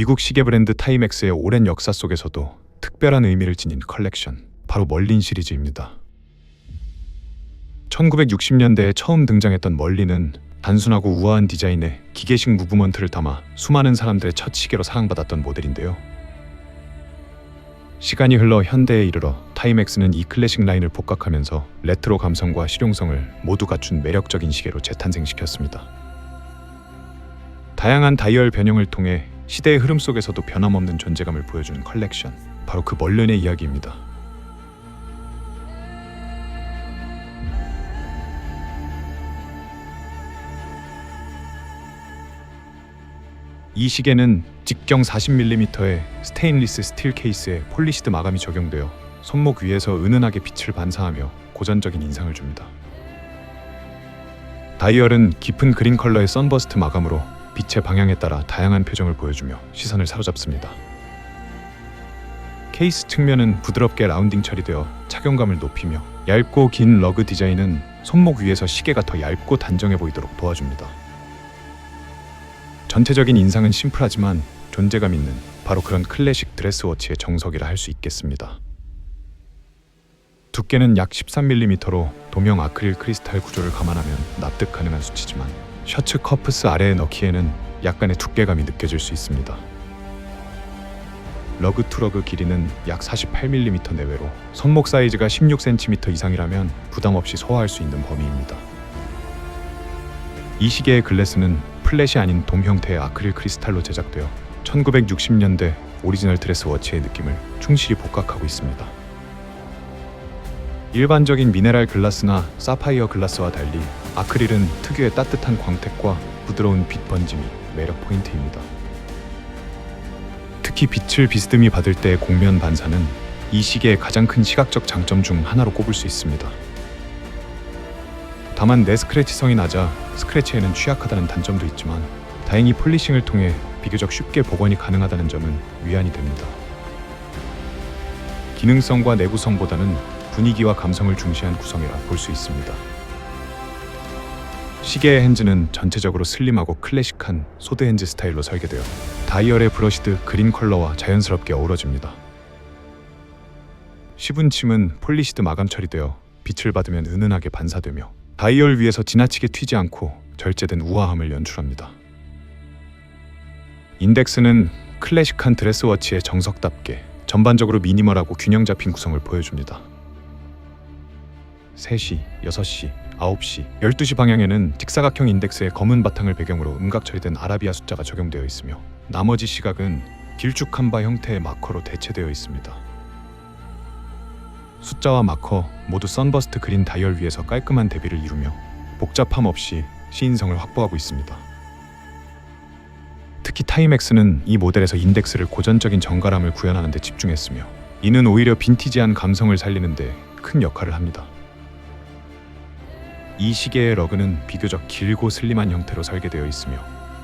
미국 시계 브랜드 타이맥스의 오랜 역사 속에서도 특별한 의미를 지닌 컬렉션, 바로 멀린 시리즈입니다. 1960년대에 처음 등장했던 멀린은 단순하고 우아한 디자인에 기계식 무브먼트를 담아 수많은 사람들의 첫 시계로 사랑받았던 모델인데요. 시간이 흘러 현대에 이르러 타이맥스는 이 클래식 라인을 복각하면서 레트로 감성과 실용성을 모두 갖춘 매력적인 시계로 재탄생시켰습니다. 다양한 다이얼 변형을 통해 시대의 흐름 속에서도 변함없는 존재감을 보여준 컬렉션, 바로 그 멀른의 이야기입니다. 이 시계는 직경 40mm의 스테인리스 스틸 케이스에 폴리시드 마감이 적용되어 손목 위에서 은은하게 빛을 반사하며 고전적인 인상을 줍니다. 다이얼은 깊은 그린 컬러의 선버스트 마감으로 빛의 방향에 따라 다양한 표정을 보여주며 시선을 사로잡습니다. 케이스 측면은 부드럽게 라운딩 처리되어 착용감을 높이며 얇고 긴 러그 디자인은 손목 위에서 시계가 더 얇고 단정해 보이도록 도와줍니다. 전체적인 인상은 심플하지만 존재감 있는 바로 그런 클래식 드레스워치의 정석이라 할 수 있겠습니다. 두께는 약 13mm로 도명 아크릴 크리스탈 구조를 감안하면 납득 가능한 수치지만 셔츠 커프스 아래에 넣기에는 약간의 두께감이 느껴질 수 있습니다. 러그 투 러그 길이는 약 48mm 내외로 손목 사이즈가 16cm 이상이라면 부담 없이 소화할 수 있는 범위입니다. 이 시계의 글래스는 플랫이 아닌 돔 형태의 아크릴 크리스탈로 제작되어 1960년대 오리지널 드레스 워치의 느낌을 충실히 복각하고 있습니다. 일반적인 미네랄 글라스나 사파이어 글라스와 달리 아크릴은 특유의 따뜻한 광택과 부드러운 빛 번짐이 매력 포인트입니다. 특히 빛을 비스듬히 받을 때의 공면 반사는 이 시계의 가장 큰 시각적 장점 중 하나로 꼽을 수 있습니다. 다만 내 스크래치성이 낮아 스크래치에는 취약하다는 단점도 있지만 다행히 폴리싱을 통해 비교적 쉽게 복원이 가능하다는 점은 위안이 됩니다. 기능성과 내구성보다는 분위기와 감성을 중시한 구성이라 볼 수 있습니다. 시계의 핸즈는 전체적으로 슬림하고 클래식한 소드 핸즈 스타일로 설계되어 다이얼의 브러시드 그린 컬러와 자연스럽게 어우러집니다. 시분 침은 폴리시드 마감 처리되어 빛을 받으면 은은하게 반사되며 다이얼 위에서 지나치게 튀지 않고 절제된 우아함을 연출합니다. 인덱스는 클래식한 드레스워치의 정석답게 전반적으로 미니멀하고 균형 잡힌 구성을 보여줍니다. 3시, 6시, 9시, 12시 방향에는 직사각형 인덱스의 검은 바탕을 배경으로 음각 처리된 아라비아 숫자가 적용되어 있으며 나머지 시각은 길쭉한 바 형태의 마커로 대체되어 있습니다. 숫자와 마커 모두 선버스트 그린 다이얼 위에서 깔끔한 대비를 이루며 복잡함 없이 시인성을 확보하고 있습니다. 특히 타이맥스는 이 모델에서 인덱스를 고전적인 정갈함을 구현하는 데 집중했으며 이는 오히려 빈티지한 감성을 살리는 데 큰 역할을 합니다. 이 시계의 러그는 비교적 길고 슬림한 형태로 설계되어 있으며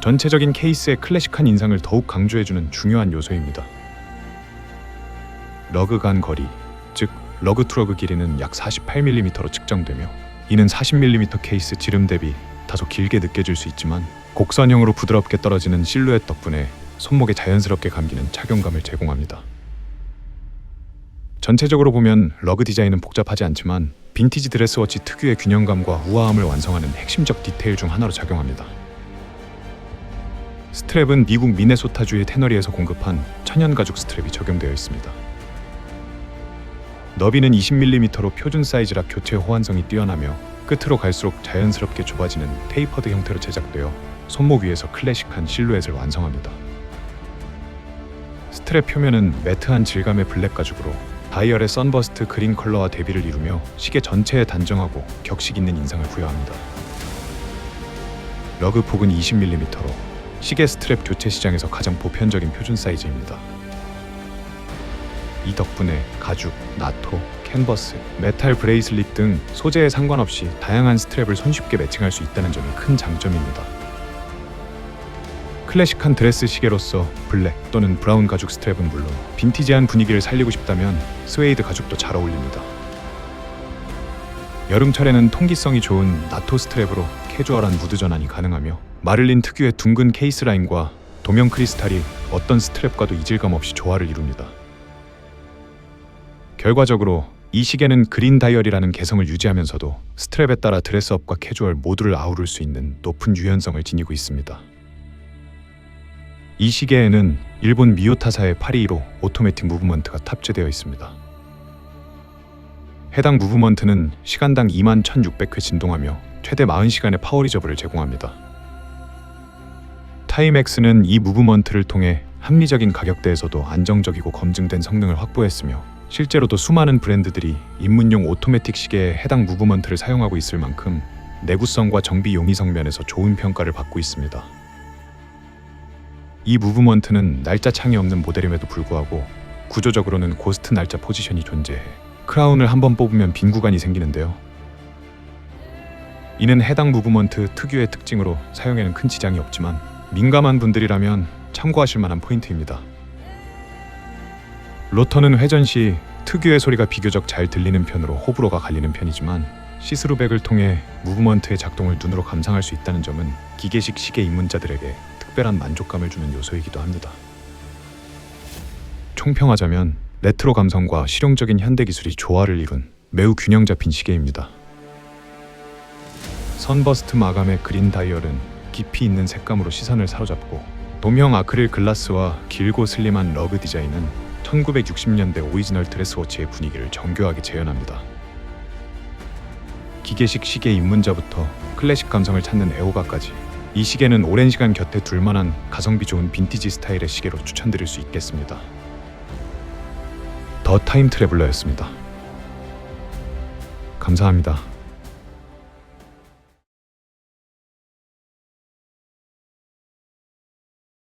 전체적인 케이스의 클래식한 인상을 더욱 강조해주는 중요한 요소입니다. 러그 간 거리, 즉 러그 트러그 길이는 약 48mm로 측정되며 이는 40mm 케이스 지름 대비 다소 길게 느껴질 수 있지만 곡선형으로 부드럽게 떨어지는 실루엣 덕분에 손목에 자연스럽게 감기는 착용감을 제공합니다. 전체적으로 보면 러그 디자인은 복잡하지 않지만 빈티지 드레스워치 특유의 균형감과 우아함을 완성하는 핵심적 디테일 중 하나로 작용합니다. 스트랩은 미국 미네소타주의 테너리에서 공급한 천연 가죽 스트랩이 적용되어 있습니다. 너비는 20mm로 표준 사이즈라 교체 호환성이 뛰어나며 끝으로 갈수록 자연스럽게 좁아지는 테이퍼드 형태로 제작되어 손목 위에서 클래식한 실루엣을 완성합니다. 스트랩 표면은 매트한 질감의 블랙 가죽으로 다이얼의 선버스트 그린 컬러와 대비를 이루며 시계 전체에 단정하고 격식 있는 인상을 부여합니다. 러그 폭은 20mm로 시계 스트랩 교체 시장에서 가장 보편적인 표준 사이즈입니다. 이 덕분에 가죽, 나토, 캔버스, 메탈 브레이슬릿 등 소재에 상관없이 다양한 스트랩을 손쉽게 매칭할 수 있다는 점이 큰 장점입니다. 클래식한 드레스 시계로서 블랙 또는 브라운 가죽 스트랩은 물론 빈티지한 분위기를 살리고 싶다면 스웨이드 가죽도 잘 어울립니다. 여름철에는 통기성이 좋은 나토 스트랩으로 캐주얼한 무드 전환이 가능하며 마를린 특유의 둥근 케이스 라인과 도명 크리스탈이 어떤 스트랩과도 이질감 없이 조화를 이룹니다. 결과적으로 이 시계는 그린 다이얼이라는 개성을 유지하면서도 스트랩에 따라 드레스업과 캐주얼 모두를 아우를 수 있는 높은 유연성을 지니고 있습니다. 이 시계에는 일본 미요타사의 821호 오토매틱 무브먼트가 탑재되어 있습니다. 해당 무브먼트는 시간당 2만 1600회 진동하며 최대 40시간의 파워 리저브를 제공합니다. 타임엑스는 이 무브먼트를 통해 합리적인 가격대에서도 안정적이고 검증된 성능을 확보했으며 실제로도 수많은 브랜드들이 입문용 오토매틱 시계에 해당 무브먼트를 사용하고 있을 만큼 내구성과 정비 용이성 면에서 좋은 평가를 받고 있습니다. 이 무브먼트는 날짜 창이 없는 모델임에도 불구하고 구조적으로는 고스트 날짜 포지션이 존재해 크라운을 한 번 뽑으면 빈 구간이 생기는데요. 이는 해당 무브먼트 특유의 특징으로 사용에는 큰 지장이 없지만 민감한 분들이라면 참고하실 만한 포인트입니다. 로터는 회전 시 특유의 소리가 비교적 잘 들리는 편으로 호불호가 갈리는 편이지만 시스루백을 통해 무브먼트의 작동을 눈으로 감상할 수 있다는 점은 기계식 시계 입문자들에게 특별한 만족감을 주는 요소이기도 합니다. 총평하자면 레트로 감성과 실용적인 현대 기술이 조화를 이룬 매우 균형 잡힌 시계입니다. 선버스트 마감의 그린 다이얼은 깊이 있는 색감으로 시선을 사로잡고 도명 아크릴 글라스와 길고 슬림한 러그 디자인은 1960년대 오리지널 드레스워치의 분위기를 정교하게 재현합니다. 기계식 시계 입문자부터 클래식 감성을 찾는 애호가까지 이 시계는 오랜 시간 곁에 둘만한 가성비 좋은 빈티지 스타일의 시계로 추천드릴 수 있겠습니다. 더 타임 트래블러였습니다. 감사합니다.